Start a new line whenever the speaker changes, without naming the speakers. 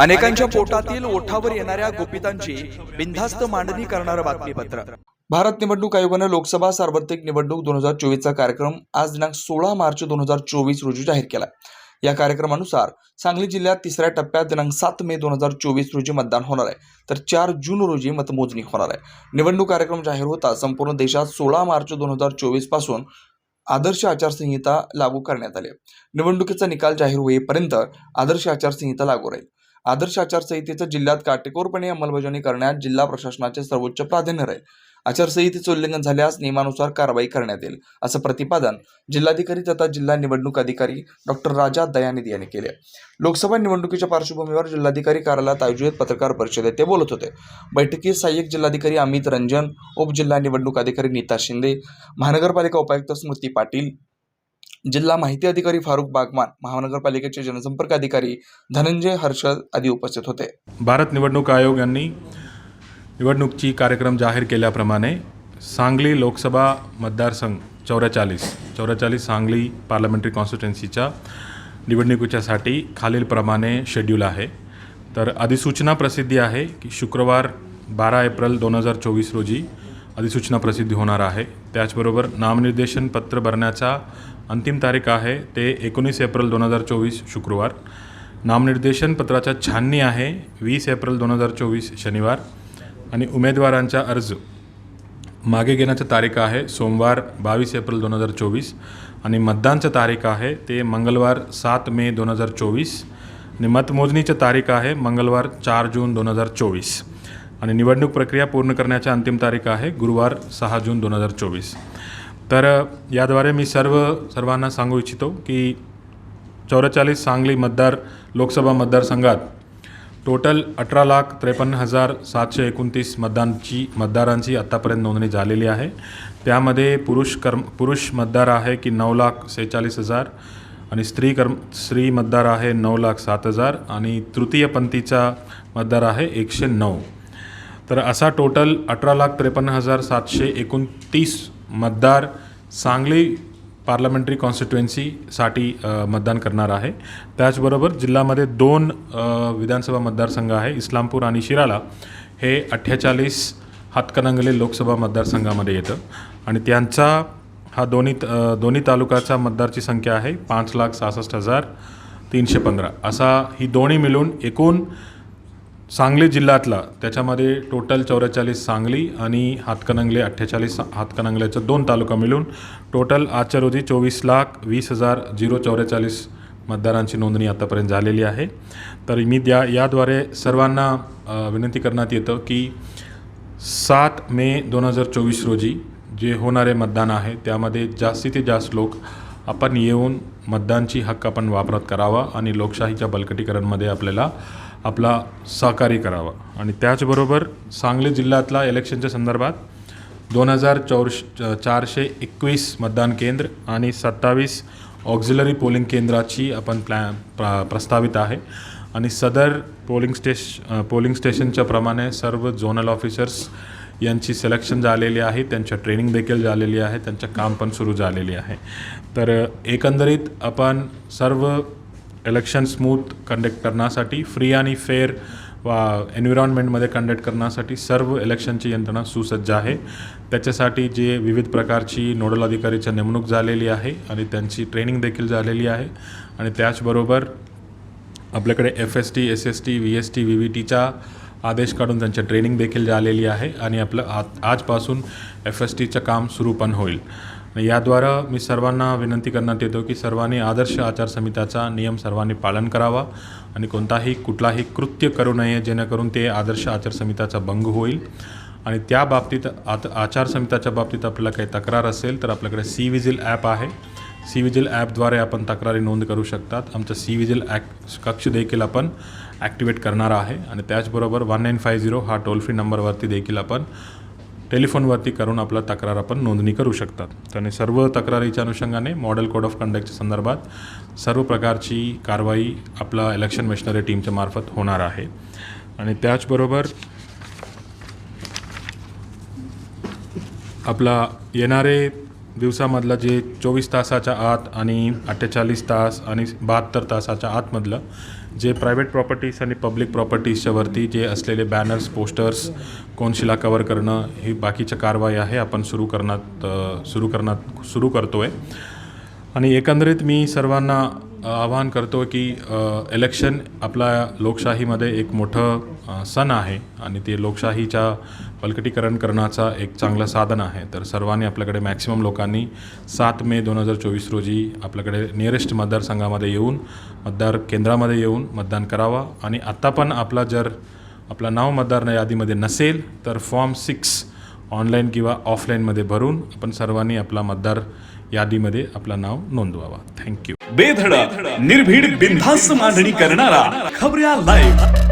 अनेकांच्या पोटातील ओठावर येणाऱ्या गोपितांची बिनधास्त मांडणी करणारं बातमीपत्र. भारत निवडणूक आयोगानं लोकसभा सार्वत्रिक निवडणूक दोन हजार चोवीसचा कार्यक्रम आज दिनांक सोळा मार्च दोन हजार चोवीस रोजी जाहीर केला. या कार्यक्रमानुसार सांगली जिल्ह्यात तिसऱ्या टप्प्यात दिनांक सात मे दोन हजार चोवीस रोजी मतदान होणार आहे. तर चार जून रोजी मतमोजणी होणार आहे. निवडणूक कार्यक्रम जाहीर होता संपूर्ण देशात सोळा मार्च दोन हजार चोवीसपासून आदर्श आचारसंहिता लागू करण्यात आली निवडणुकीचा निकाल जाहीर होईपर्यंत आदर्श आचारसंहिता लागू राहील. आदर्श आचारसंहितेचं जिल्ह्यात काटेकोरपणे अंमलबजावणी करण्यात जिल्हा प्रशासनाचे सर्वोच्च प्राधान्य राहील. आचारसंहितेचे उल्लंघन झाल्यास नियमानुसार कारवाई करण्यात येईल असं प्रतिपादन जिल्हाधिकारी तथा जिल्हा निवडणूक अधिकारी डॉक्टर राजा दयानिधी यांनी केले. लोकसभा निवडणुकीच्या पार्श्वभूमीवर जिल्हाधिकारी कार्यालयात आयोजित पत्रकार परिषदेत ते बोलत होते. बैठकीत सहाय्यक जिल्हाधिकारी अमित रंजन उपजिल्हा निवडणूक अधिकारी नीता शिंदे महानगरपालिका उपायुक्त स्मृती पाटील जिल्हा माहिती अधिकारी फारुख बागमान महानगरपालिकेचे जनसंपर्क अधिकारी धनंजय हर्षद आदी उपस्थित होते.
भारत निवडणूक आयोग यांनी निवडणुकीची कार्यक्रम जाहीर केल्याप्रमाणे सांगली लोकसभा मतदारसंघ चौवेचाळीस चौवेचाळीस सांगली पार्लमेंटरी कॉन्स्टिट्युन्सीच्या निवडणुकीच्यासाठी खालीलप्रमाणे शेड्यूल आहे. तर अधिसूचना प्रसिद्धी आहे की शुक्रवार बारा एप्रिल दोन हजार चोवीस रोजी अधिसूचना प्रसिद्धी होणार आहे. त्याचबरोबर नामनिर्देशन पत्र भरण्याचा अंतिम तारीख आहे ते एकोणीस एप्रिल दोन हजार चोवीस शुक्रवार. नामनिर्देशन पत्राच्या छाननी आहे वीस एप्रिल दोन हजार चोवीस शनिवार. आणि उमेदवारांचा अर्ज. मागे घेण्याची तारीख आहे सोमवार बावीस एप्रिल दोन हजार चोवीस. आणि मतदानचं तारीख आहे ते मंगळवार सात मे दोन हजार चोवीस. आणि मतमोजणीचं तारीख आहे मंगळवार चार जून दोन हजार चोवीस. आणि निवडणूक प्रक्रिया पूर्ण करण्याची अंतिम तारीख आहे गुरुवार सहा जून दोन हजार चोवीस. तर याद्वारे मी सर्व सर्वांना सांगू इच्छितो की चौवेचाळीस सांगली मतदार लोकसभा मतदारसंघात टोटल अठरा लाख त्रेपन्न हजार सातशे एकोणतीस मतदानची मतदारांची आत्तापर्यंत नोंदणी झालेली आहे. त्यामध्ये पुरुष कर्म पुरुष मतदार आहे की नऊ लाख सेहेचाळीस हजार आणि स्त्री कर्म स्त्री मतदार आहे नऊ लाख सात हजार आणि तृतीयपंथीचा मतदार आहे एकशे नऊ. तर असा टोटल अठरा लाख त्रेपन्न हजार सातशे एकोणतीस मतदार सांगली पार्लमेंटरी कॉन्स्टिट्युएन्सीसाठी मतदान करणार आहे. त्याचबरोबर जिल्ह्यामध्ये दोन विधानसभा मतदारसंघ आहे इस्लामपूर आणि शिराला हे अठ्ठेचाळीस हातकणंगले लोकसभा मतदारसंघामध्ये येतं. आणि त्यांचा हा दोन्ही दोन्ही तालुक्याचा मतदारची संख्या आहे पाच लाख सहासष्ट हजार तीनशे पंधरा. असा ही दोन्ही मिळून एकूण सांगली जिल्ह्यातला त्याच्यामध्ये टोटल चौवेचाळीस सांगली आणि हातकणंगले अठ्ठेचाळीस हातकणंगल्याचं दोन तालुका मिळून टोटल आजच्या रोजी चोवीस लाख वीस हजार झिरो चौवेचाळीस मतदारांची नोंदणी आतापर्यंत झालेली आहे. तर मी त्या याद्वारे सर्वांना विनंती करण्यात येतं की सात मे दोन हजार चोवीस रोजी जे होणारे मतदान आहे त्यामध्ये जास्तीत जास्त लोक आपण येऊन मतदानची हक्क आपण वापरात करावा आणि लोकशाहीच्या बलकटीकरणमध्ये आपल्याला आपला सहकार्य करावा. आणि त्याचबरोबर सांगली जिल्ह्यातला इलेक्शनच्या संदर्भात दोन हजार चौरश चारशे एकवीस मतदान केंद्र आणि सत्तावीस ऑक्झिलरी पोलिंग केंद्राची आपण प्लॅ प्र प्रस्तावित आहे. आणि सदर पोलिंग स्टेश पोलिंग स्टेशनच्या प्रमाणे सर्व झोनल ऑफिसर्स यांची सिलेक्शन झालेली आहे. त्यांच्या ट्रेनिंग देखील झालेली आहे. त्यांचं काम पण सुरू झालेली आहे. तर एकंदरीत आपण सर्व इलेक्शन स्मूथ कंडक्ट करण्यासाठी फ्री आणि फेअर वा एन्व्हिरॉन्मेंटमध्ये कंडक्ट करण्यासाठी सर्व इलेक्शनची यंत्रणा सुसज्ज आहे. त्याच्यासाठी जे विविध प्रकारची नोडल अधिकारीची नेमणूक झालेली आहे आणि त्यांची ट्रेनिंग देखील झालेली आहे. आणि त्याचबरोबर आपल्याकडे F S T S S T V S T V V टीचा आदेश काढून त्यांच्या ट्रेनिंग देखील झालेली आहे आणि आपलं आ आजपासून एफ एस टीचं काम सुरू पण होईल. याद्वारा मी सर्वांना विनंती करण्यात येतो की सर्वांनी आदर्श आचारसंहिताचा नियम सर्वांनी पालन करावा आणि कोणताही कुठलाही कृत्य करू नये जेणेकरून ते आदर्श आचारसंहिताचा भंग होईल. आणि त्या बाबतीत आत आचारसंहिताच्या बाबतीत आपल्याला काही तक्रार असेल तर आपल्याकडे सी विजिल ॲप आहे. सी विजिल ॲपद्वारे आपण तक्रारी नोंद करू शकतात. आमचं सी विजिल ॲक् कक्ष देखील आपण ॲक्टिवेट करणार आहे. आणि त्याचबरोबर वन नाईन फाय झिरो हा टोल फ्री नंबरवरती देखील आपण टेलिफोनवरती करून आपला तक्रार आपण नोंदणी करू शकतात. आणि सर्व तक्रारीच्या अनुषंगाने मॉडेल कोड ऑफ कंडक्टच्या संदर्भात सर्व प्रकारची कारवाई आपला इलेक्शन मिशनरी टीमच्या मार्फत होणार आहे. आणि त्याचबरोबर आपला येणारे दिवसामधलं जे चोवीस तासाच्या आत आणि अठ्ठेचाळीस तास आणि बहात्तर तासाच्या आतमधलं जे प्रायव्हेट प्रॉपर्टीज आणि पब्लिक प्रॉपर्टीजच्या वरती जे असलेले बॅनर्स पोस्टर्स कोनशिला कवर करणं ही बाकीच्या कारवाई आहे आपण सुरू करण्यात सुरू करण्यात सुरू करतो आहे आणि एकंदरीत मी सर्वांना आवाहन करतो की इलेक्शन आपला लोकशाहीमध्ये एक मोठं सण आहे आणि ते लोकशाहीच्या बलकटीकरण करण्याचा एक चांगलं साधन आहे. तर सर्वांनी आपल्याकडे मॅक्सिमम लोकांनी सात मे दोन हजार चोवीस रोजी आपल्याकडे नियरेस्ट मतदारसंघामध्ये येऊन मतदार केंद्रामध्ये येऊन मतदान करावा. आणि आत्ता पण आपला जर आपलं नाव मतदार यादीमध्ये नसेल तर फॉर्म सिक्स ऑनलाईन किंवा ऑफलाईनमध्ये भरून आपण सर्वांनी आपला मतदार यादीमध्ये आपलं नाव नोंदवावा. थँक्यू
बेधडक निर्भीड बिनधास्त मांडणी करणारा खबऱ्या लाईव्ह